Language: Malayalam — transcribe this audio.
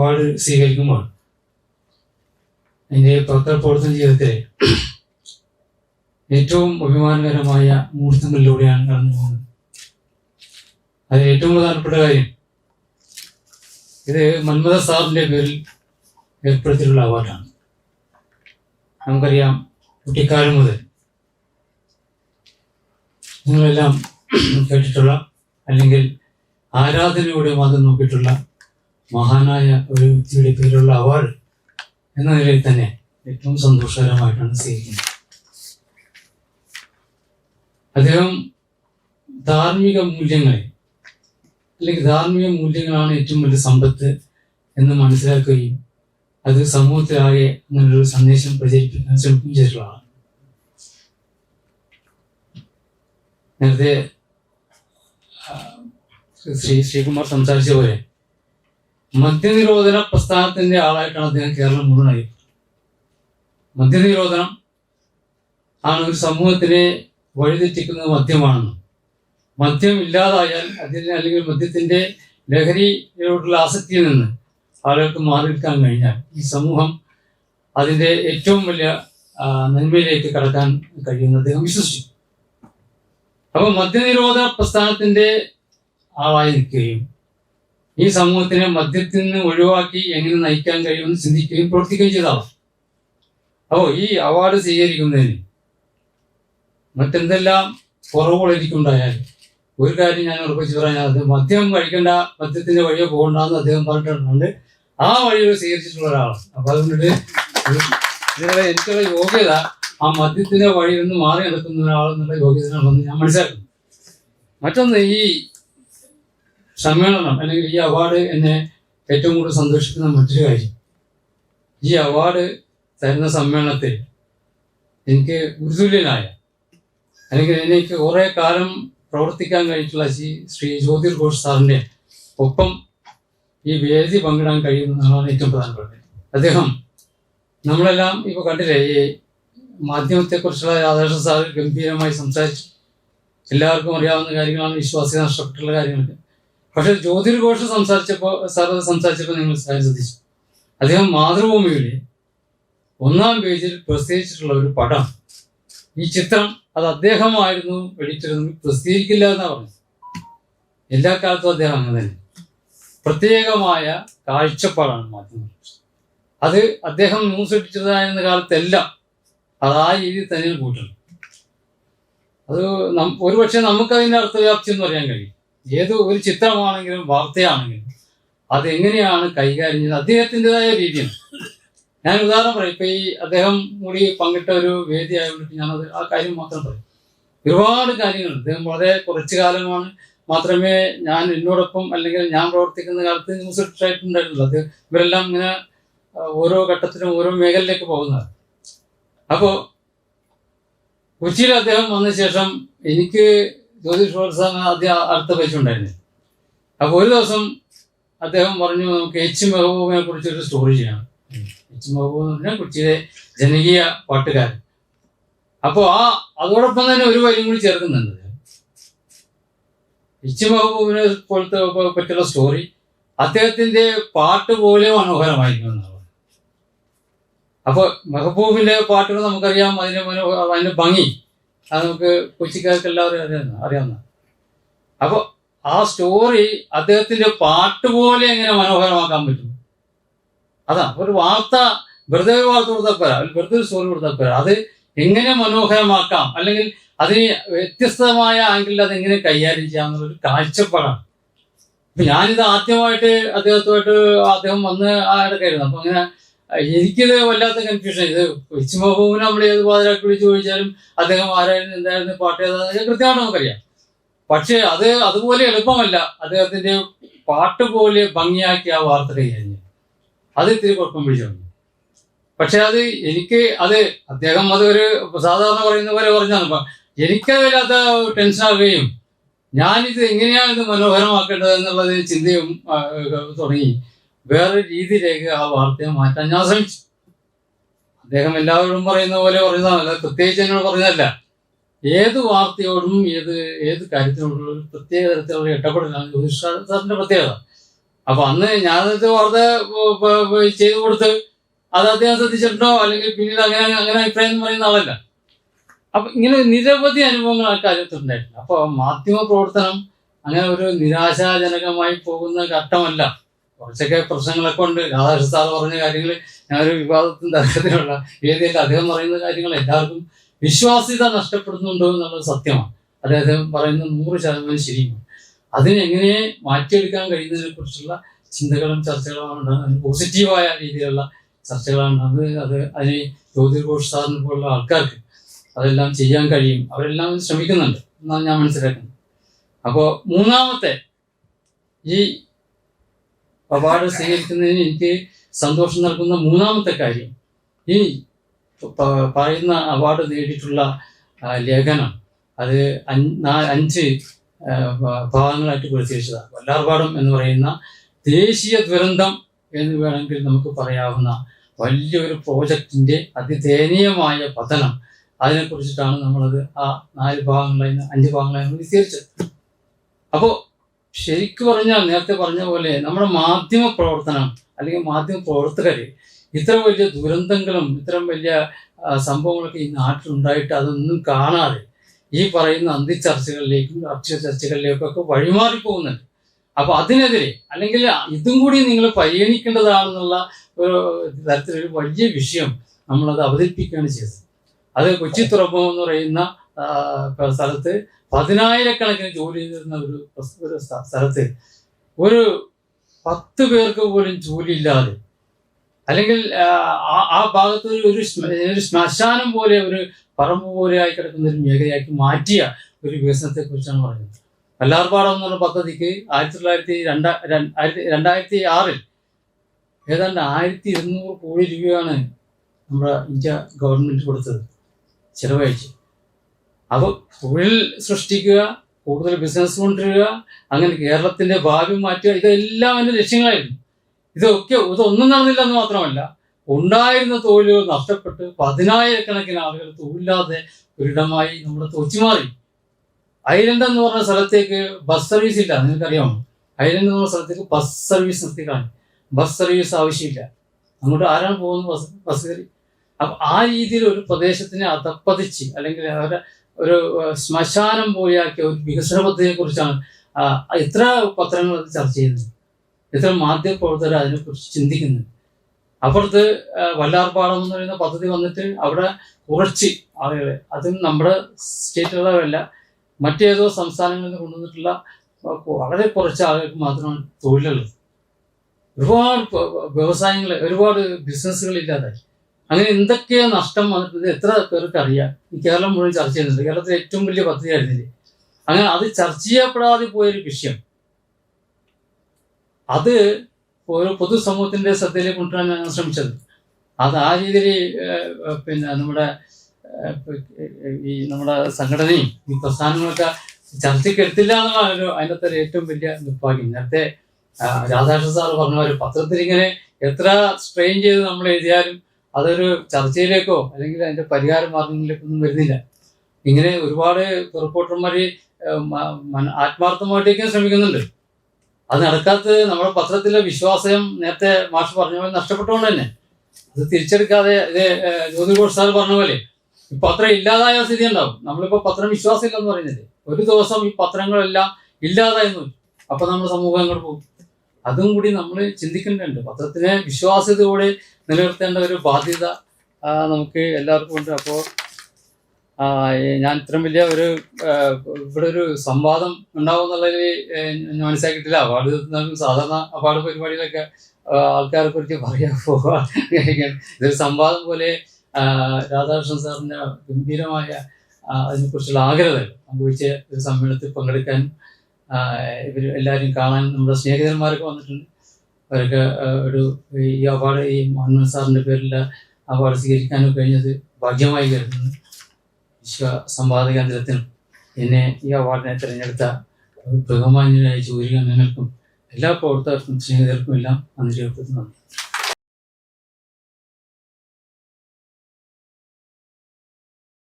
അവാർഡ് സ്വീകരിക്കുമ്പോൾ എന്റെ പത്രപ്രവർത്തന ജീവിതത്തിലെ ഏറ്റവും അഭിമാനകരമായ മുഹൂർത്തങ്ങളിലൂടെയാണ് കടന്നു പോകുന്നത്. അതിൽ ഏറ്റവും പ്രധാനപ്പെട്ട കാര്യം ഇത് മന്മത സാറിന്റെ പേരിൽ ഏർപ്പെടുത്തിയിട്ടുള്ള അവാർഡാണ്. നമുക്കറിയാം കുട്ടിക്കാലം മുതൽ നിങ്ങളെല്ലാം കേട്ടിട്ടുള്ള അല്ലെങ്കിൽ ആരാധനയോടെ മാത്രം നോക്കിയിട്ടുള്ള മഹാനായ ഒരു വ്യക്തിയുടെ പേരിലുള്ള അവാർഡ് എന്ന നിലയിൽ തന്നെ ഏറ്റവും സന്തോഷകരമായിട്ടാണ് സ്വീകരിക്കുന്നത് അദ്ദേഹം ധാർമ്മിക മൂല്യങ്ങളെ അല്ലെങ്കിൽ ധാർമ്മിക മൂല്യങ്ങളാണ് ഏറ്റവും വലിയ സമ്പത്ത് എന്ന് മനസ്സിലാക്കുകയും അത് സമൂഹത്തിലാകെ അങ്ങനൊരു സന്ദേശം പ്രചരിപ്പിക്കാൻ ശ്രമിക്കുകയും ചെയ്തിട്ടുള്ളതാണ് നേരത്തെ ശ്രീ ശ്രീകുമാർ സംസാരിച്ച പോലെ മദ്യനിരോധന പ്രസ്ഥാനത്തിന്റെ ആളായിട്ടാണ് അദ്ദേഹം കേരളം മുഴുവനായി മദ്യനിരോധനം ആണ് ഒരു സമൂഹത്തിനെ വഴിതെറ്റിക്കുന്നത് മദ്യമാണെന്ന് മദ്യം ഇല്ലാതായാൽ അതിന് അല്ലെങ്കിൽ മദ്യത്തിന്റെ ലഹരിയോടുള്ള ആസക്തിയിൽ നിന്ന് ആളുകൾക്ക് മാറി നിൽക്കാൻ കഴിഞ്ഞാൽ ഈ സമൂഹം അതിന്റെ ഏറ്റവും വലിയ നന്മയിലേക്ക് കടക്കാൻ കഴിയുമെന്ന് അദ്ദേഹം വിശ്വസിച്ചു. അപ്പൊ മദ്യനിരോധന പ്രസ്ഥാനത്തിന്റെ ആളായി നിൽക്കുകയും ഈ സമൂഹത്തിനെ മദ്യത്തിൽ നിന്ന് ഒഴിവാക്കി എങ്ങനെ നയിക്കാൻ കഴിയുമെന്ന് ചിന്തിക്കുകയും പ്രവർത്തിക്കുകയും ചെയ്ത ആളാണ് അപ്പോൾ ഈ അവാർഡ് സ്വീകരിക്കുന്നതിന് മറ്റെന്തെല്ലാം കുറവുകൾ എനിക്കുണ്ടായാലും ഒരു കാര്യം ഞാൻ ഉറപ്പിച്ച് പറയാൻ അത് മദ്യം കഴിക്കേണ്ട മദ്യത്തിന്റെ വഴിയെ പോകണ്ടെന്ന് അദ്ദേഹം പറഞ്ഞിട്ടുണ്ട്. ആ വഴികൾ സ്വീകരിച്ചിട്ടുള്ള ഒരാളാണ്. അപ്പൊ അതുകൊണ്ട് ഇതിനുള്ള എനിക്കുള്ള യോഗ്യത ആ മദ്യത്തിന്റെ വഴിയിൽ നിന്ന് മാറി നടക്കുന്ന ഒരാളെന്നുള്ള യോഗ്യത ഞാൻ മനസ്സിലാക്കുന്നു മറ്റൊന്ന് ഈ സമ്മേളനം അല്ലെങ്കിൽ ഈ അവാർഡ് എന്നെ ഏറ്റവും കൂടുതൽ സന്തോഷിക്കുന്ന മറ്റൊരു കാര്യം. ഈ അവാർഡ് തരുന്ന സമ്മേളനത്തിൽ എനിക്ക് ഗുരുതുല്യനായ അല്ലെങ്കിൽ എനിക്ക് കുറെ കാലം പ്രവർത്തിക്കാൻ കഴിഞ്ഞിട്ടുള്ള ശ്രീ ശ്രീ ജ്യോതിർ ഘോഷ് സാറിന്റെ ഒപ്പം ഈ വേദി പങ്കിടാൻ കഴിയുന്നതാണ് ഏറ്റവും പ്രധാനപ്പെട്ടത്. അദ്ദേഹം നമ്മളെല്ലാം ഇപ്പൊ കണ്ടില്ലേ ഈ മാധ്യമത്തെക്കുറിച്ചുള്ള രാധാകൃഷ്ണൻ സാർ ഗംഭീരമായി സംസാരിച്ചു. എല്ലാവർക്കും അറിയാവുന്ന കാര്യങ്ങളാണ് വിശ്വാസ്യത നഷ്ടപ്പെട്ടുള്ള കാര്യങ്ങളൊക്കെ. പക്ഷെ ജ്യോതിർ ഘോഷ് സംസാരിച്ചപ്പോൾ സാർ സംസാരിച്ചപ്പോ നിങ്ങൾ ശ്രദ്ധിച്ചു. അദ്ദേഹം മാതൃഭൂമിയിലെ ഒന്നാം പേജിൽ പ്രസിദ്ധീകരിച്ചിട്ടുള്ള ഒരു പടം ഈ ചിത്രം അത് അദ്ദേഹമായിരുന്നു എഡിറ്ററെന്ന് പ്രസിദ്ധീകരിക്കില്ല എന്നാ പറഞ്ഞു എല്ലാ കാലത്തും അദ്ദേഹം അങ്ങനെ തന്നെ. പ്രത്യേകമായ കാഴ്ചപ്പാടാണ് മാധ്യമങ്ങൾ അത് അദ്ദേഹം ന്യൂസ് എഡിറ്ററായിരുന്ന കാലത്തെല്ലാം അത് ആ രീതിയിൽ തന്നെ കൂട്ടണം. അത് ഒരുപക്ഷെ നമുക്ക് അതിന്റെ അർത്ഥവ്യാപ്തി എന്ന് പറയാൻ കഴിയും ഏത് ഒരു ചിത്രമാണെങ്കിലും വാർത്തയാണെങ്കിലും അത് എങ്ങനെയാണ് കൈകാര്യം ചെയ്യുന്നത് അദ്ദേഹത്തിന്റെതായ രീതിയാണ്. ഞാൻ ഉദാഹരണം പറയും. ഇപ്പൊ ഈ അദ്ദേഹം കൂടി പങ്കിട്ട ഒരു വേദി ആയതുകൊണ്ട് ഞാനത് ആ കാര്യം മാത്രം പറയും. ഒരുപാട് കാര്യങ്ങൾ അദ്ദേഹം വളരെ കുറച്ചു കാലമാണ് മാത്രമേ ഞാൻ എന്നോടൊപ്പം അല്ലെങ്കിൽ ഞാൻ പ്രവർത്തിക്കുന്ന കാലത്ത് ന്യൂസ് എഡിറ്റർ ആയിട്ടുണ്ടായിരുന്നുള്ളൂ. അത് ഇവരെല്ലാം ഇങ്ങനെ ഓരോ ഘട്ടത്തിലും ഓരോ മേഖലയിലേക്ക് പോകുന്നത് അപ്പോൾ കൊച്ചിയിൽ അദ്ദേഹം വന്ന ശേഷം എനിക്ക് ജ്യോതിഷ് പ്രോത്സാഹനം ആദ്യം അടുത്ത വെച്ചുണ്ടായിരുന്നു അപ്പോൾ ഒരു ദിവസം അദ്ദേഹം പറഞ്ഞു നമുക്ക് എച്ച് മെഹബൂബിനെ കുറിച്ച് ഒരു സ്റ്റോറി ചെയ്യണം. എച്ച് മെഹബൂബ് എന്ന് പറഞ്ഞാൽ കൊച്ചിയിലെ ജനകീയ പാട്ടുകാരൻ. അപ്പോൾ ആ അതോടൊപ്പം തന്നെ ഒരു വരിയും കൂടി ചേർക്കുന്നുണ്ട്. എച്ച് മെഹബൂബിനെ പോലത്തെ പറ്റിയുള്ള സ്റ്റോറി അദ്ദേഹത്തിന്റെ പാട്ട് പോലെ മനോഹരമായിരിക്കും അപ്പോൾ അപ്പൊ മെഹബൂബിന്റെ പാട്ടുകൾ നമുക്കറിയാം അതിന്റെ മനോഹര അതിന്റെ ഭംഗി. അത് നമുക്ക് കൊച്ചിക്കാർക്ക് എല്ലാവരും അറിയാവുന്ന. അറിയാവുന്ന അപ്പൊ ആ സ്റ്റോറി അദ്ദേഹത്തിന്റെ പാട്ട് പോലെ എങ്ങനെ മനോഹരമാക്കാൻ പറ്റും? അതാ ഒരു വാർത്ത വെറുതെ ഒരു വാർത്ത കൊടുത്താൽ പോരാ. വെറുതെ ഒരു സ്റ്റോറി കൊടുത്താൽ പോരാ. അത് എങ്ങനെ മനോഹരമാക്കാം? അല്ലെങ്കിൽ അതിന് വ്യത്യസ്തമായ ആംഗിളിൽ അത് എങ്ങനെ കൈകാര്യം ചെയ്യാം എന്നുള്ളൊരു കാഴ്ചപ്പാടാണ്. ഇപ്പൊ ഞാനിത് ആദ്യമായിട്ട് അദ്ദേഹത്തുമായിട്ട് അദ്ദേഹം വന്ന് ആ ഇടക്കായിരുന്നു അപ്പൊ അങ്ങനെ എനിക്കിത് വല്ലാത്ത കൺഫ്യൂഷൻ ഇത് കൊച്ചു മഹബൂബിനെ നമ്മൾ ഏത് പാതിരാക്കി വിളിച്ച് ചോദിച്ചാലും അദ്ദേഹം ആരായിരുന്നു എന്തായിരുന്നു പാട്ട് ഏതാണെന്ന് കൃത്യമായിട്ട് നമുക്കറിയാം. പക്ഷേ അത് അതുപോലെ എളുപ്പമല്ല. അദ്ദേഹത്തിന്റെ പാട്ട് പോലെ ഭംഗിയാക്കി ആ വാർത്ത കഴിഞ്ഞു. അത് ഇത്തിരി കുഴപ്പം പിടിച്ചു പക്ഷെ അത് എനിക്ക് അത് അദ്ദേഹം അത് ഒരു സാധാരണ പറയുന്ന പോലെ പറഞ്ഞാണ്. എനിക്കത് വല്ലാത്ത ആവുകയും ഞാനിത് എങ്ങനെയാണ് ഇത് മനോഹരമാക്കേണ്ടത് എന്നുള്ളത് ചിന്തയും തുടങ്ങി. വേറെ രീതിയിലേക്ക് ആ വാർത്തയെ മാറ്റാൻ ഞാൻ ശ്രമിച്ചു. അദ്ദേഹം എല്ലാവരോടും പറയുന്ന പോലെ പറയുന്നതല്ല പ്രത്യേകിച്ച് എന്നോട് പറഞ്ഞതല്ല. ഏത് വാർത്തയോടും ഏത് ഏത് കാര്യത്തിനോടുള്ള ഒരു പ്രത്യേക തരത്തിലുള്ള ഇടപെടലാണ് ജ്യോതിഷ് സാറിന്റെ പ്രത്യേകത. അപ്പൊ അന്ന് ഞാനത് വാർത്ത ചെയ്തു കൊടുത്ത് അത് അദ്ദേഹം ശ്രദ്ധിച്ചിട്ടുണ്ടോ? അല്ലെങ്കിൽ പിന്നീട് അങ്ങനെ അങ്ങനെ അഭിപ്രായം എന്ന് പറയുന്ന ആളല്ല. അപ്പൊ ഇങ്ങനെ നിരവധി അനുഭവങ്ങൾ ആ കാര്യത്തിലുണ്ടായിട്ടുണ്ട് അപ്പൊ മാധ്യമ പ്രവർത്തനം അങ്ങനെ ഒരു നിരാശാജനകമായി പോകുന്ന ഘട്ടമല്ല. കുറച്ചൊക്കെ പ്രശ്നങ്ങളൊക്കെ ഉണ്ട്. രാധാകൃഷ്ണ പറഞ്ഞ കാര്യങ്ങൾ ഞാനൊരു വിവാദത്തിന് തർക്കത്തിലുള്ള വേദിയിൽ അദ്ദേഹം പറയുന്ന കാര്യങ്ങൾ എല്ലാവർക്കും വിശ്വാസ്യത നഷ്ടപ്പെടുന്നുണ്ടോ എന്നുള്ളത് സത്യമാണ്. അദ്ദേഹം പറയുന്ന നൂറ് ശതമാനം ശരിയുമാണ് അതിനെങ്ങനെ മാറ്റിയെടുക്കാൻ കഴിയുന്നതിനെ കുറിച്ചുള്ള ചിന്തകളും ചർച്ചകളുമാണ് ഉണ്ടാകുന്നത് പോസിറ്റീവായ രീതിയിലുള്ള ചർച്ചകളാണ്. അത് അത് അതിന് ജ്യോതിർ ഘോഷ് പോലുള്ള ആൾക്കാർക്ക് അതെല്ലാം ചെയ്യാൻ കഴിയും. അവരെല്ലാം ശ്രമിക്കുന്നുണ്ട് എന്നാണ് ഞാൻ മനസ്സിലാക്കുന്നത്. അപ്പോൾ മൂന്നാമത്തെ ഈ അവാർഡ് സ്വീകരിക്കുന്നതിന് എനിക്ക് സന്തോഷം നൽകുന്ന മൂന്നാമത്തെ കാര്യം ഈ പറയുന്ന അവാർഡ് നേടിയിട്ടുള്ള ലേഖനം അത് അഞ്ച് ഭാഗങ്ങളായിട്ട് പ്രത്യേകിച്ചതാണ് വല്ലാർപാടം എന്ന് പറയുന്ന ദേശീയ ദുരന്തം എന്ന് വേണമെങ്കിൽ നമുക്ക് പറയാവുന്ന വലിയൊരു പ്രോജക്റ്റിന്റെ അതിദയനീയമായ പതനം അതിനെക്കുറിച്ചിട്ടാണ് നമ്മളത് ആ നാല് ഭാഗങ്ങളായി അഞ്ച് ഭാഗങ്ങളായി വിസ്തരിച്ചത്. അപ്പോൾ ശരിക്കു പറഞ്ഞാൽ നേരത്തെ പറഞ്ഞ പോലെ നമ്മുടെ മാധ്യമ പ്രവർത്തനം അല്ലെങ്കിൽ മാധ്യമ പ്രവർത്തകര് ഇത്ര വലിയ ദുരന്തങ്ങളും ഇത്തരം വലിയ സംഭവങ്ങളൊക്കെ ഈ നാട്ടിലുണ്ടായിട്ട് അതൊന്നും കാണാതെ ഈ പറയുന്ന അന്തിച്ചർച്ചകളിലേക്കും രാഷ്ട്രീയ ചർച്ചകളിലേക്കൊക്കെ വഴിമാറിപ്പോകുന്നുണ്ട്. വഴിമാറി പോകുന്നുണ്ട് അപ്പൊ അതിനെതിരെ അല്ലെങ്കിൽ ഇതും കൂടി നിങ്ങൾ പരിഗണിക്കേണ്ടതാണെന്നുള്ള ഒരു തരത്തിലൊരു വലിയ വിഷയം നമ്മളത് അവതരിപ്പിക്കുകയാണ് ചെയ്തത്. അത് കൊച്ചി തുറമുഖം എന്ന് പറയുന്ന സ്ഥലത്ത് പതിനായിരക്കണക്കിന് ജോലി ചെയ്തിരുന്ന ഒരു ഒരു സ്ഥ- സ്ഥലത്ത് ഒരു പത്ത് പേർക്ക് പോലും ജോലിയില്ലാതെ അല്ലെങ്കിൽ ആ, ഭാഗത്ത് ഒരു ശ്മശാനം പോലെ ഒരു പറമ്പ് പോലെ ആയി കിടക്കുന്ന ഒരു മേഖലയാക്കി മാറ്റിയ ഒരു വികസനത്തെ കുറിച്ചാണ് പറയുന്നത് കല്ലാർപാടം എന്നുള്ള പദ്ധതിക്ക് ആയിരത്തി തൊള്ളായിരത്തി രണ്ടാ രണ്ടായിരത്തി ആറിൽ ഏതാണ്ട് ആയിരത്തി ഇരുന്നൂറ് കോടി രൂപയാണ് നമ്മുടെ ഇന്ത്യ ഗവൺമെന്റ് കൊടുത്തത് ചെലവഴിച്ച് അപ്പോൾ തൊഴിൽ സൃഷ്ടിക്കുക കൂടുതൽ ബിസിനസ് കൊണ്ടുവരിക അങ്ങനെ കേരളത്തിന്റെ ഭാവി മാറ്റുക ഇതെല്ലാം അതിന്റെ ലക്ഷ്യങ്ങളായിരുന്നു. ഇതൊക്കെ ഇതൊന്നും നടന്നില്ല എന്ന് മാത്രമല്ല ഉണ്ടായിരുന്ന തൊഴിലുകൾ നഷ്ടപ്പെട്ട് പതിനായിരക്കണക്കിന് ആളുകൾ തൊഴിലില്ലാതെ ഒരിടമായി നമ്മുടെ തൊച്ചിമാറി ഐലൻഡ് എന്ന് പറഞ്ഞ സ്ഥലത്തേക്ക് ബസ് സർവീസ് ഇല്ല നിങ്ങൾക്കറിയാമോ? ഐലൻഡ് എന്ന് പറഞ്ഞ സ്ഥലത്തേക്ക് ബസ് സർവീസ് നിർത്തിക്കാണ് ബസ് സർവീസ് ആവശ്യമില്ല. അങ്ങോട്ട് ആരാണ് പോകുന്നത്? ബസ് ബസ് കയറി. അപ്പൊ ആ രീതിയിൽ ഒരു പ്രദേശത്തിനെ അതപ്പതിച്ച് അല്ലെങ്കിൽ അവരെ ഒരു ശ്മശാനം പോലെയാക്കിയ ഒരു വികസന പദ്ധതിയെ കുറിച്ചാണ് എത്ര പത്രങ്ങൾ അത് ചർച്ച ചെയ്യുന്നത്. എത്ര മാധ്യമ പ്രവർത്തകർ അതിനെക്കുറിച്ച് ചിന്തിക്കുന്നത് അപ്പുറത്ത് വല്ലാർപാടം എന്ന് പറയുന്ന പദ്ധതി വന്നിട്ട് അവിടെ കുറച്ച് ആളുകളെ. അതും നമ്മുടെ സ്റ്റേറ്റുകളല്ല മറ്റേതോ സംസ്ഥാനങ്ങളിൽ നിന്ന് കൊണ്ടുവന്നിട്ടുള്ള വളരെ കുറച്ച് ആളുകൾക്ക് മാത്രമാണ് തൊഴിലുള്ളത്. ഒരുപാട് വ്യവസായങ്ങൾ ഒരുപാട് ബിസിനസ്സുകൾ ഇല്ലാതായി അങ്ങനെ എന്തൊക്കെയോ നഷ്ടം വന്നിട്ടുണ്ട് എത്ര പേർക്ക് അറിയാം? ഈ കേരളം മുഴുവൻ ചർച്ച ചെയ്യുന്നുണ്ട്. കേരളത്തിലെ ഏറ്റവും വലിയ പദ്ധതിയായിരുന്നില്ലേ അങ്ങനെ അത് ചർച്ച ചെയ്യപ്പെടാതെ പോയൊരു വിഷയം. അത് ഒരു പൊതുസമൂഹത്തിന്റെ ശ്രദ്ധയിലേക്ക് കൊണ്ടുവരാൻ ഞാൻ ശ്രമിച്ചത്. അത് ആ രീതിയിൽ പിന്നെ നമ്മുടെ ഈ നമ്മുടെ സംഘടനയും ഈ പ്രസ്ഥാനങ്ങളൊക്കെ ചർച്ചയ്ക്ക് എടുത്തില്ല എന്നുള്ളതാണ് ഒരു അതിനകത്തെ ഏറ്റവും വലിയ നിർഭാഗ്യം. നേരത്തെ രാധാകൃഷ്ണ സാർ പറഞ്ഞ ഒരു പത്രത്തിൽ ഇങ്ങനെ എത്ര സ്ട്രെയിൻ ചെയ്ത് നമ്മൾ എഴുതിയാലും അതൊരു ചർച്ചയിലേക്കോ അല്ലെങ്കിൽ അതിന്റെ പരിഹാര മാർഗങ്ങളിലേക്കോ ഒന്നും വരുന്നില്ല. ഇങ്ങനെ ഒരുപാട് റിപ്പോർട്ടർമാർ ആത്മാർത്ഥമായിട്ടേക്കും ശ്രമിക്കുന്നുണ്ട്. അത് നടക്കാത്തത് നമ്മുടെ പത്രത്തിലെ വിശ്വാസം നേരത്തെ മാഷ് പറഞ്ഞ പോലെ നഷ്ടപ്പെട്ടുകൊണ്ട് തന്നെ. അത് തിരിച്ചെടുക്കാതെ ഇത് ജ്യോതിഘോഷ് ജ്യോതി ഘോഷ് സാർ പറഞ്ഞ പോലെ ഈ പത്രം ഇല്ലാതായ സ്ഥിതി ഉണ്ടാവും. നമ്മളിപ്പോ പത്രം വിശ്വാസം ഇല്ലെന്ന് പറയുന്നില്ലേ? ഒരു ദിവസം ഈ പത്രങ്ങളെല്ലാം ഇല്ലാതായിരുന്നു അപ്പൊ നമ്മുടെ സമൂഹം അങ്ങോട്ട് പോകും? അതും കൂടി നമ്മൾ ചിന്തിക്കേണ്ടതുണ്ട്. പത്രത്തിനെ വിശ്വാസ്യതയോടെ നിലനിർത്തേണ്ട ഒരു ബാധ്യത നമുക്ക് എല്ലാവർക്കും ഉണ്ട്. അപ്പോൾ ഞാൻ ഇത്രയും വലിയ ഒരു ഇവിടെ ഒരു സംവാദം ഉണ്ടാവും എന്നുള്ളതിൽ ഞാൻ മനസ്സിലാക്കിയിട്ടില്ല. അവാർഡ് സാധാരണ അവാർഡ് പരിപാടികളൊക്കെ ആൾക്കാരെ കുറിച്ച് പറയാൻ പോവുക ഇതൊരു സംവാദം പോലെ രാധാകൃഷ്ണൻ സാറിന്റെ ഗംഭീരമായ അതിനെക്കുറിച്ചുള്ള ആഗ്രഹം പങ്കുവച്ച് ഒരു സമ്മേളനത്തിൽ പങ്കെടുക്കാൻ ഇവർ എല്ലാവരും കാണാൻ നമ്മുടെ സ്നേഹിതന്മാരൊക്കെ വന്നിട്ടുണ്ട്. അവരൊക്കെ ഒരു ഈ അവാർഡ് ഈ മൻമോഹൻ സാറിന്റെ പേരിൽ അവാർഡ് സ്വീകരിക്കാനും കഴിഞ്ഞത് ഭാഗ്യമായി കരുതുന്നു. വിശ്വ സംവാദ കേന്ദ്രത്തിനും എന്നെ ഈ അവാർഡിനെ തിരഞ്ഞെടുത്ത ബഹുമാന്യനായ ജോലി അംഗങ്ങൾക്കും എല്ലാ പ്രവർത്തകർക്കും സ്നേഹിതർക്കും എല്ലാം നന്ദി